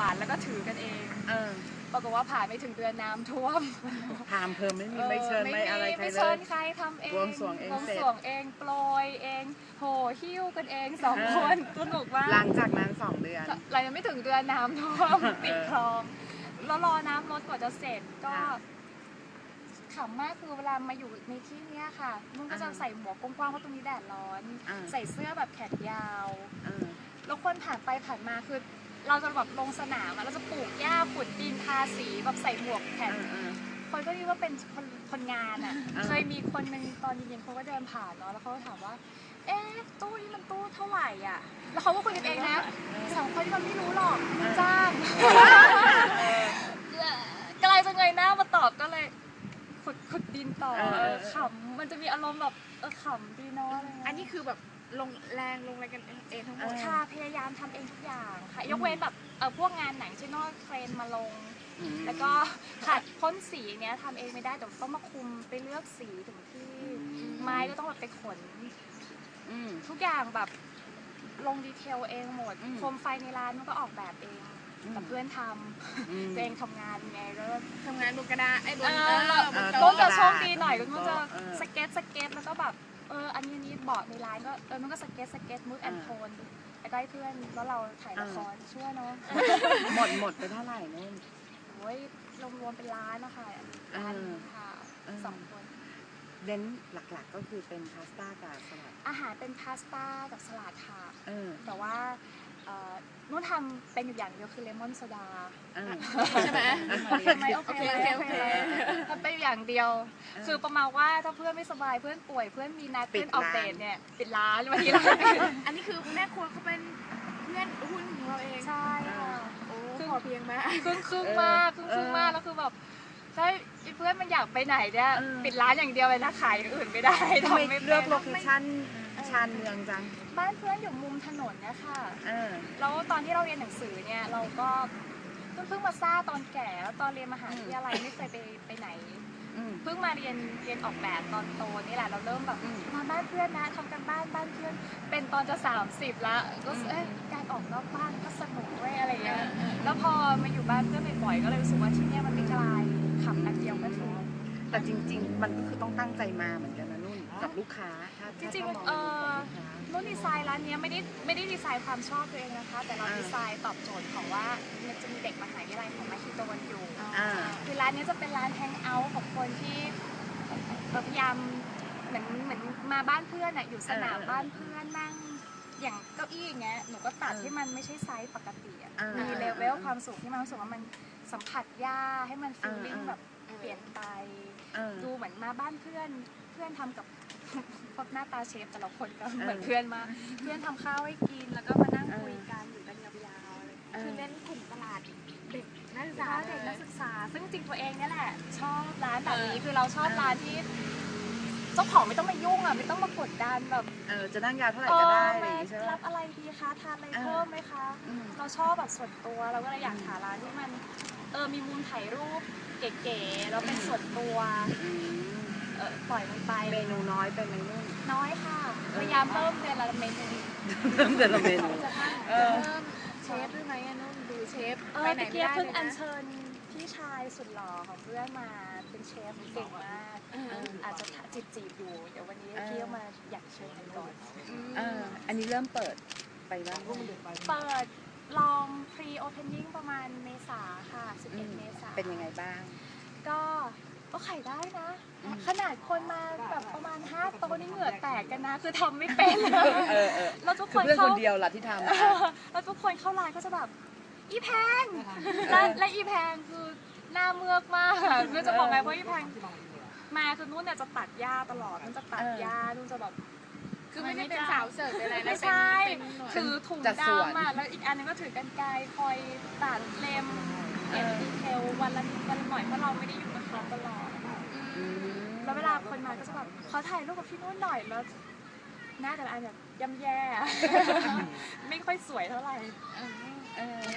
วานแล้วก็ถือกันเอง เออปรากฏว่าผ่านไม่ถึงเดือนน้ำท่วมพามเพิ่มไม่มีไม่เชิญไม่อะไรใครไม่เลเชิญยใครทำเองบวงสรวงเองบวงเสร็จ สรวงเองโปรยเองโหหิ้วกันเองสองเออคนสนุกมาก หลังจากนั้นสองเดือนเรายังไม่ถึงเดือนน้ำท่วม ติดคลองแล้วรอน้ำลดกว่าจะเสร็จก็ค่ะขำมากคือเวลามาอยู่ในที่เนี้ยค่ะนุ่นก็จะอ่าใส่หมวกกว้างๆเพราะตรงนี้แดดร้อน อ่า ใส่เสื้อแบบแขนยาว เออ แล้วคนผ่านไปผ่านมาคือ เราจะแบบลงสนามอะเราจะปลูกหญ้าขุดดินทาสีแบบใส่หมวกแขเอนอเออคนก็คิดว่าเป็นคนคนงานอะ อ่า เคยมีคนหนึ่งตอนเย็นๆเขาก็เดินผ่านเนาะ แล้วเขาก็ถามว่า เอ๊ะ ตู้นี้มันตู้เท่าไหร่อะ แล้วเขาก็คุยกันเองนะสองคนที่มันไม่รู้หรอกมันจ้างกำลังจะเงยหน้ามาตอบก็เลยขุดขุดดิน ต่อเออเอเอออ ขำมันจะมีอารมณ์แบบเออขำดีเนาะอะไรเงี้ยอันนี้คือแบบลงแรงลงอะไรกันเองทั้งหมดค่ะพยายามทำเองทุกอย่างค่ะ ยกเว้นแบบเออพวกงานหนังที่นอกเทรนมาลงอืมแล้วก็ขัดพ่นสีเนี้ยทำเองไม่ได้เดี๋ยวต้องมาคุมไปเลือกสีถึงที่ไม้ก็ต้องแบบไปขน อืม ทุกอย่างแบบลงดีเทลเองหมด อืม โคมไฟในร้านมันก็ออกแบบเองอืม กับเพื่อนทอืมำตัวเองทำงานไงแล้วทำงานบนกระดาษไอ้บเอนอเอเราอบนเออต้โต๊ะนจะโชคดีหน่อยก็ต้องจะเออสเก็ตสเก็ตแล้วก็แบบเอออันนี้อันนี้เบาะในร้านก็เออมันก็สเก็ตสเก็ตมูดแอนโทนแล้วก็ให้เพื่อนแล้วเราถ่ายละครช่วยเนาะหมดหมดไปเท่าไหร่นุ่น โอ้ยรวมๆเป็นล้านนะคะเออล้านค่ะเออสองคน เน้นหลักๆก็คือเป็นพาสต้ากับสลัด อาหารเป็นพาสต้ากับสลัดค่ะเออแต่ว่าเอ่อ นุ่นทำเป็นอยู่อย่างเดียวคือเลมอนโซดาเออใช่ไหมโอเคไหมโอเคโอเคโอเคทำเป็นอยู่อย่างเดียว คือประมาณว่าถ้าเพื่อนไม่สบายเพื่อนป่วยเพื่อนมีนัดปิเพื่ดอนออกร้านเดทเนี่ยปิดร้านวันนี้ร้านปิดอันนี้คือแม่ครัวเขาเป็นเพื่อนหุ้นของเราเองใช่ค่ะโอ้พอเพียงมากครึ่งครึ่งเออมากครึ่งครึ่งเออมากแล้วคือแบบถ้าไอ้เพื่อนมันอยากไปไหนเนี่ยเออปิดร้านอย่างเดียวเลยนะขายอย่างอื่นไม่ได้ทำไมทำไม่เลือกโลเป็นเคชั่น ชานเมืองจัง บ้านเพื่อนอยู่มุมถนนเนี่ยค่ะเออแล้วตอนที่เราเรียนหนังสือเนี่ยเราก็เพิ่งเพิ่งมาทราบตอนแก่แล้วตอนเรียนมหาวิทยาลัยไม่เคยไปไปไหน อืม เพิ่งมาเรียนเรียนออกแบบตอนโตนี่แหละเราเริ่มแบบอืมมาบ้านเพื่อนนะทำกันบ้านบ้านเพื่อน เป็นตอนจะ 30แล้วก็รู้สึกอืมเอ้ยการออกนอกบ้านก็สนุกเว้ยอะไรอย่างเงี้ยแล้วพอมาอยู่บ้านเพื่อนบ่อยๆก็เลยรู้สึกว่าที่เนี่ยมันไม่ไกลขับแป๊บเดียวก็ถึงแต่จริง ๆ มันก็คือต้องตั้งใจมาเหมือนกันนะนุ่น กับลูกค้าถ้าจริงถ้ามๆเออกับลูกค้านุ่นดีไซน์ร้านเนี้ยไม่ได้ไม่ได้ดีไซน์ความชอบตัวเองนะคะ แต่เราอ่าดีไซน์ตอบโจทย์ของว่ามันจะมีเด็กมหาวิทยาลัยของมาฮิโตนอยู่อ่าคือร้านนี้จะเป็นร้านแฮงเอาท์ของคนที่เอ่อพยายามเหมือนเหมือนมาบ้านเพื่อนอะอยู่สนามเออเออบ้านเพื่อนนั่งอย่างเก้าอี้อย่างเงี้ยหนูก็ตัดเออให้มันไม่ใช่ไซส์ปกติอะเออมีเออเลเวลเออความสูงที่มันรู้สึกว่ามันสัมผัสยากให้มันฟีลลิ่งเออเออแบบเปลี่ยนไปเออดูเหมือนมาบ้านเพื่อนเพื่อนทำกับ พวกหน้าตาเชฟแต่ละคนก็เออเหมือนเพื่อนมากเพื่อนทำข้าวให้กินแล้วก็มานั่งเออคุยกันอยู่กันยาวๆอะไรอย่างเงี้ยเออคือเน้นกลุ่มตลาดเด็กนักศึกษาร้านเลเด็กนัยกศึกษา ซึ่งจริงตัวเองเนี่ยแหละ ชอบร้านแบบนี้เออคือเราชอบเออร้านที่เจ้าของไม่ต้องมายุ่งอะไม่ต้องมากดดันแบบเออจะนั่งยาวเท่าไหร่เอก็อได้อะไรอมาย่างงี้ใช่ไหมรับอะไรดีคะทานอะไรเออเพิ่มไหมคะอืมเราชอบแบบส่วนตัวเราก็เลยอยากหาร้านที่มันเออมีมุมถ่ายรูปเก๋ๆแล้วเป็นส่วนตัว อืมเออปล่อยมันไปเมนูน้อยไปไหมนุ่น น้อยค่ะ พยายามเพิ่มเดือนละเมนูเริ่มเดือนละเมนูจะเพิ่มเออเพิ่มเชฟด้วยไหมอะนุ่นดูเชฟเออไปไหนตะไม่เกียบได้เพิ่งเลยอัญนะเชิญพี่ชายสุดหล่อของเพื่อนมาเป็นเชฟเก่งมากเอออาจจะจีบจีบๆอยู่เดี๋ยววันนี้เออพี่ก็มาอยากเชิญกันก่อนเอออันนี้เริ่มเปิดไปบ้างเปิดลอง pre opening ประมาณเมษาค่ะอืม11 เมษาเป็นยังไงบ้าง ก็ก็ขาย ได้นะอืมขนาดคนมาแบบประมาณ5โต๊ะนี่เหงื่อแตกกันนะ คือทำไม่เป็นเออเออแล้วทุกคคือนเพื่อนคเข้า นเดียวล่ะที่ทำอะ แล้วทุกคนเข้าร้านก็จะแบบ อีแพงและและอีแพงคือหน้าเมือกมากนุ่นจะบอกไงเพราะอีแพงมาคือนุ่นเนี่ยจะตัดหญ้าตลอดนุ่นจะตัดเออหญ้านุ่นจะแบบ คือไม่ได้เป็นสาวเสิร์ฟอะไรนะไม่ใช่ เป็นเป็นหน่วย ถือถุงจัดสวน ดำอะแล้วอีกอันหนึงก็ถือกันไกรคอยตัดเล็ม อยเพราะเราไม่ได้อยู่กับเขาตลอดแล้วเวลาคนมาก็จะแบบขอถ่ายรูปกับพี่นุ่นหน่อยแล้วหน้าแต่ละอันแบบย่ำแย่ ไม่ค่อยสวยเท่าไหร่ เออ